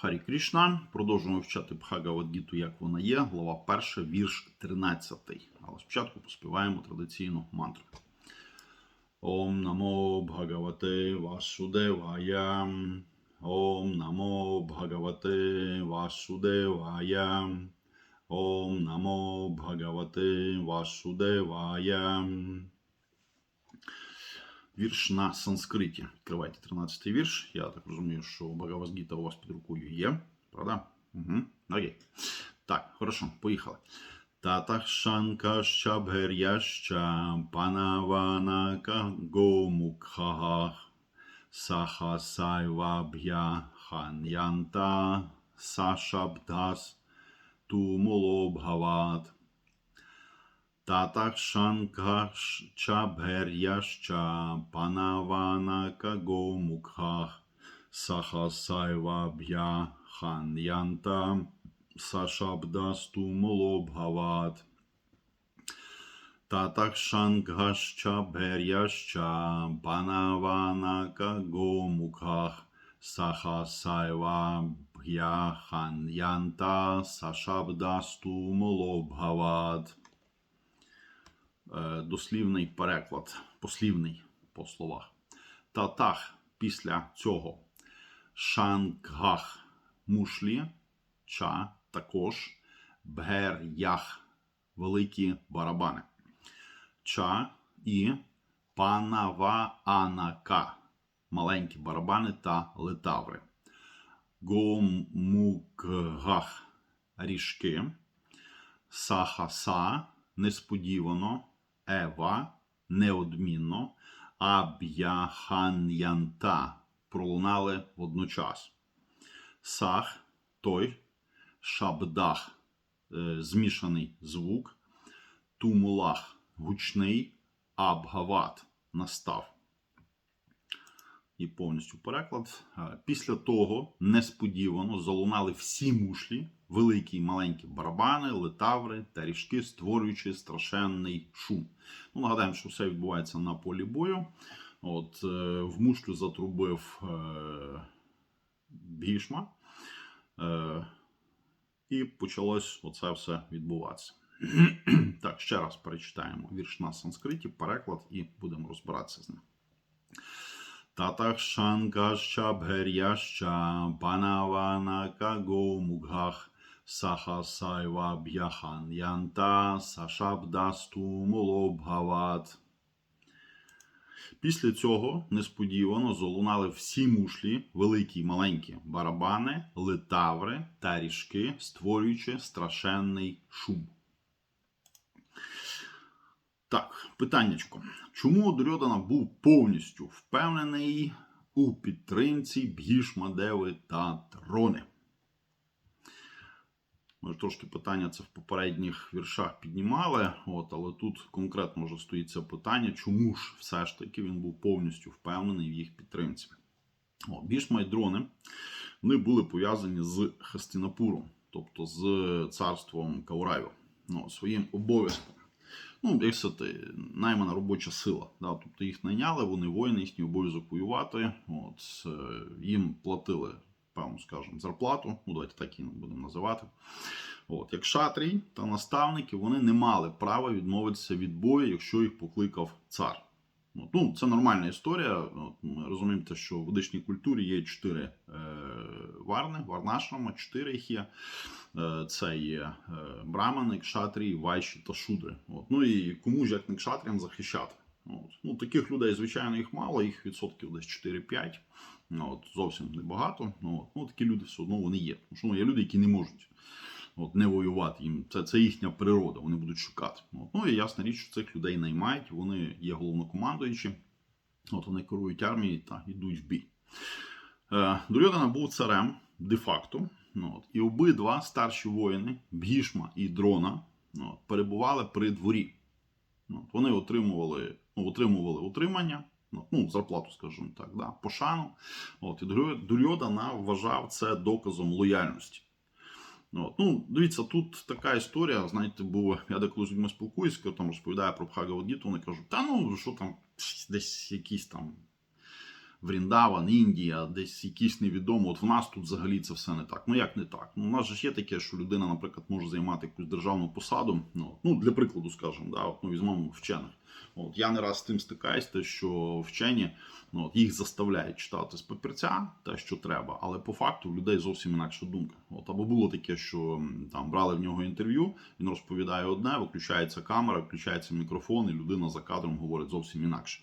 Харі Крішна. Продовжуємо вчати Бхагавадгіту, як вона є. Глава 1, вірш 13. Але спочатку поспіваємо традиційну мантру. Ом намо Бхагавате Васудевая. Ом намо Бхагавате Васудевая. Ом намо Бхагавате Васудевая. Вірш на санскриті. Відкривайте 13 вірш. Я так розумію, що Бхагавадгіта у вас під рукою є. Правда? Угу. Окей. Так, хорошо, поїхали. Татах шанка щабгер'яща панаванака гомукхах саха сайваб'я хан'янта сашабдас тумолобгават. տատախշանքաշչա բերյաշչա պանավանակագո մուքախ սախասայվաբյա խանյանտա սաշաբդաստու մլոբ հավատ տատախշանքաշչա բերյաշչա պանավանակագո մուքախ սախասայվաբյա խանյանտա սաշաբդաստու մլոբ հավատ Дослівний переклад, послівний по словах. Татах після цього шангах мушлі ча також бгер-ях великі барабани. Ча і панава-анака маленькі барабани та летаври. Гомукгах ріжки. Сахаса несподівано. Ева неодмінно. Аб'яхан'янта пролунали водночас. Сах той шабдах е, змішаний звук, тумулах гучний, абгават настав. І повністю переклад. Е, Після того несподівано залунали всі мушлі, великі і маленькі барабани, летаври та ріжки, створюючи страшенний шум. Ну, Нагадаємо, що все відбувається на полі бою. От, е, В мушлю затрубив е, Бішма. Е, і почалось оце все відбуватися. так, ще раз перечитаємо вірш на санскриті, переклад, і будемо розбиратися з ним. Татах шангаща бгер'яща панаванака гомугах саха сайва б'яхан янта сашабдасту молобгават. Після цього несподівано залунали всі мушлі, великі й маленькі барабани, литаври та ріжки, створюючи страшенний шум. Так, питаннячко. Чому Дурьодана був повністю впевнений у підтримці Бгішмадеви та Трони? Ми трошки питання це в попередніх віршах піднімали, от, але тут конкретно вже стоїть це питання, чому ж все ж таки він був повністю впевнений в їх підтримці. О, Бішма і дрони вони були пов'язані з Хастинапуром, тобто з царством Каурайо, ну, своїм обов'язком. Ну, як це ти, наймана робоча сила. Да? Тобто їх найняли, вони воїни, їхній обов'язок воювати. От, е, їм платили певну, скажімо, зарплату, ну давайте так і будемо називати. От, Як шатрій та наставники вони не мали права відмовитися від бою, якщо їх покликав цар. От, ну, Це нормальна історія. От, Ми розуміємо, що в ведичній культурі є чотири е, варни, варнашрама, чотири їх є. Е, це є е, брамани, кшатрі, вайші та шудри. От, ну і кому ж як не кшатрям захищати. От. Ну, Таких людей, звичайно, їх мало, їх відсотків десь 4-5. Ну, от, Зовсім небагато. Ну, от. ну, такі люди все одно вони є. Тому що ну, є люди, які не можуть от, не воювати. Їм Це це їхня природа, вони будуть шукати. От. Ну і ясна річ, що цих людей наймають, вони є головнокомандуючі, от вони керують армією та йдуть в бій. Е, Дурьодана був царем де-факто. Ну, от, І обидва старші воїни, Бгішма і Дрона, ну, от, перебували при дворі. Ну, от, Вони отримували ну, отримували утримання, ну, ну, зарплату, скажімо так, да, пошану. От, І Дурьодана вважав це доказом лояльності. От. Ну, Дивіться, тут така історія, знаєте, бо я деколи з людьми спілкуюся, коли там розповідаю про Бхагавадгіту, вони кажуть, та ну що там, десь якісь там Вріндаван, Індія, десь якісь невідомо. От в нас тут взагалі це все не так. Ну як не так? Ну, у нас же ж є таке, що людина, наприклад, може займати якусь державну посаду. Ну, ну для прикладу, скажімо, да, от, ну, візьмемо вчених. От я не раз з тим стикаюсь, те, що вчені ну, їх заставляють читати з папірця те, що треба, але по факту в людей зовсім інакша думка. От або було таке, що там брали в нього інтерв'ю, він розповідає одне, виключається камера, включається мікрофон, і людина за кадром говорить зовсім інакше.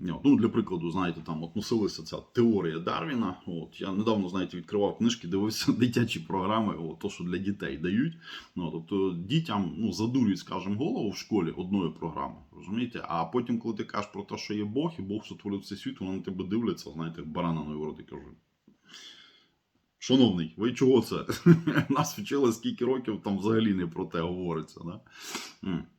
От, Ну, для прикладу, знаєте, там от носилася ця теорія Дарвіна. От я недавно, знаєте, відкривав книжки, дивився дитячі програми, от, то, що для дітей дають. Ну, тобто дітям ну, задурюють, скажімо, голову в школі одною програмою. Розумієте? А потім, коли ти кажеш про те, що є Бог, і Бог сотворив цей світ, вони на тебе дивляться, знаєте, як бараниною в рот кажуть. Шановний, ви чого це? Нас вчили скільки років, там взагалі не про те говориться. Да?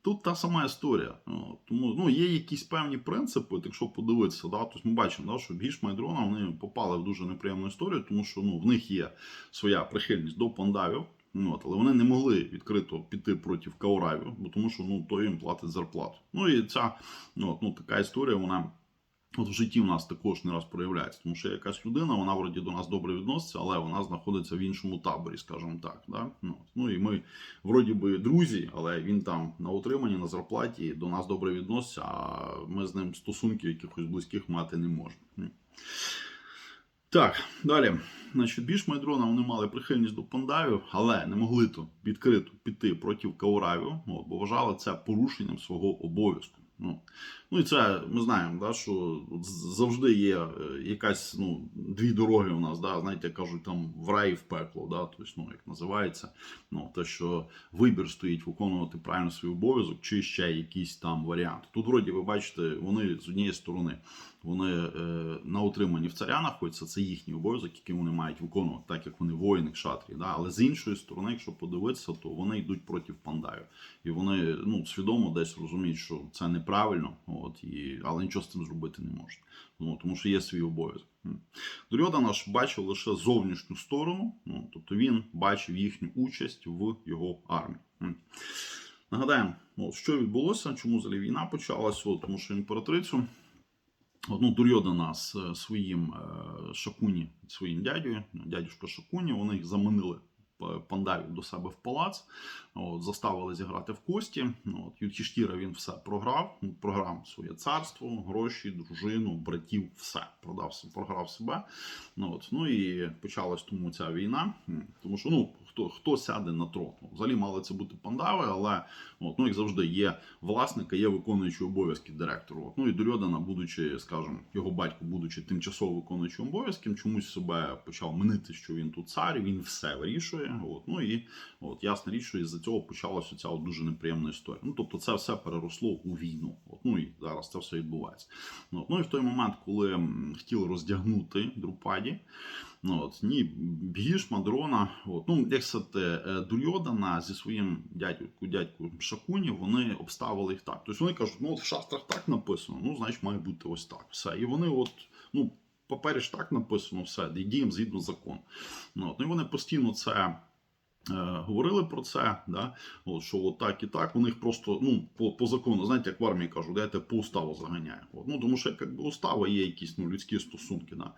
Тут та сама історія. Тому ну, є якісь певні принципи, якщо подивитися, да? тобто ми бачимо, да, що Гішма і Дрона вони попали в дуже неприємну історію, тому що ну, в них є своя прихильність до пандавів. Ну, от, але вони не могли відкрито піти проти Кауравів, бо тому що ну, той їм платить зарплату. Ну і ця ну, от, ну, така історія, вона От в житті в нас також не раз проявляється, тому що якась людина, вона вроді до нас добре відноситься, але вона знаходиться в іншому таборі, скажімо так. Да? Ну, ну і ми вроді би друзі, але він там на утриманні, на зарплаті до нас добре відноситься, а ми з ним стосунків якихось близьких мати не можемо. Так, далі. Значить, більш майдрона вони мали прихильність до пандавів, але не могли то відкрито піти проти кауравів, от, бо вважали це порушенням свого обов'язку. Ну, ну і це ми знаємо, да, що завжди є е, якась ну, дві дороги у нас, да, знаєте, кажуть, там в рай і в пекло, да, тобто, ну, як називається, ну, те, що вибір стоїть виконувати правильно свій обов'язок, чи ще якийсь там варіант. Тут, вроді, ви бачите, вони з однієї сторони вони е, на утриманні в царя знаходяться, це їхній обов'язок, який вони мають виконувати, так як вони воїни кшатрі. Да? Але з іншої сторони, якщо подивитися, то вони йдуть проти пандавів. І вони ну, свідомо десь розуміють, що це неправильно, от, і, але нічого з цим зробити не можуть. Ну, тому що є свій обов'язок. Дурьода ж бачив лише зовнішню сторону, ну, тобто він бачив їхню участь в його армії. Нагадаємо, от, що відбулося, чому взагалі війна почалася, тому що імператрицю Одну Дурьодана з е, своїм е, Шакуні, своїм дядю, дядюшка Шакуні, вони їх заманили пандавів до себе в палац, от, заставили зіграти в кості. От, Юдхіштіра він все програв, ну, програв своє царство, гроші, дружину, братів, все продав, програв себе. Ну, от, ну і почалась тому ця війна, тому що ну, хто, хто сяде на трон? Взагалі мали це бути пандави, але от, ну, як завжди, є власника, є виконуючий обов'язки директору. От, Ну і Дурьодана, будучи, скажімо, його батько, будучи тимчасово виконуючим обов'язком, чомусь себе почав минити, що він тут цар, він все вирішує. От, ну і от, ясна річ, що із-за цього почалася ця дуже неприємна історія. Ну, тобто, це все переросло у війну. От, ну і зараз це все відбувається. Ну, от, ну і в той момент, коли хотіли роздягнути Друпаді, Ну, от, ні, Бгішма, дрона, от, ну, як сказати, е, Дурьодана зі своїм дядьку, дядьку Шакуні, вони обставили їх так. Тобто вони кажуть, ну от в шастрах так написано, ну, значить, має бути ось так. Все. І вони, от, ну, папері ж так написано, все, і діємо згідно закону. Ну, от, ну, і вони постійно це. е, Говорили про це, да? от, що от так і так, вони їх просто ну, по, по закону, знаєте, як в армії кажуть, дайте по уставу заганяє. От, ну, тому що як би устава є якісь ну, людські стосунки. Да?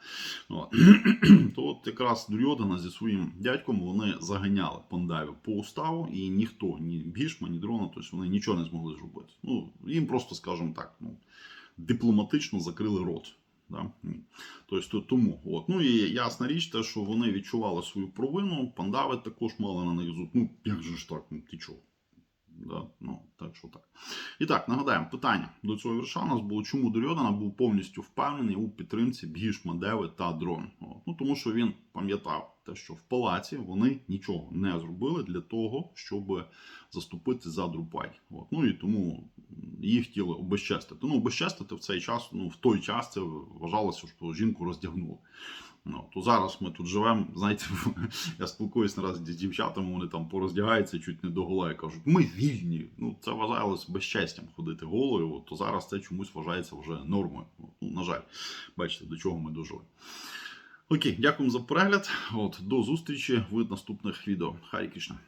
От. То от якраз Дурьодана зі своїм дядьком вони заганяли пандавів по уставу, і ніхто, ні Бішма, ні Дрона, тобто вони нічого не змогли зробити. Ну, їм просто, скажімо так, ну, дипломатично закрили рот. Да? Тобто тому. От. Ну і ясна річ, те, що вони відчували свою провину, пандави також мали на них зуб. Ну, як же ж так, ну ти чого? Да? Ну, так що так. І так, нагадаємо, питання до цього вірша у нас було, чому Дурьодана був повністю впевнений у підтримці Бгішма, Деви та Дрон. Ну, тому що він пам'ятав те, що в палаці вони нічого не зробили для того, щоб заступити за Друпай. От. Ну і тому їх хотіли обезчестити. Ну, обезчестити в цей час, ну в той час це вважалося, що жінку роздягнули. Ну, то зараз ми тут живемо. Знаєте, я спілкуюсь наразі з дівчатами, вони там пороздягаються чуть не до гола і кажуть, ми вільні. Ну, це вважалось безчестям ходити голою. От, то зараз це чомусь вважається вже нормою. Ну, на жаль, бачите, до чого ми дожили. Окей, дякуємо за перегляд. От, до зустрічі в наступних відео. Хай Кришна.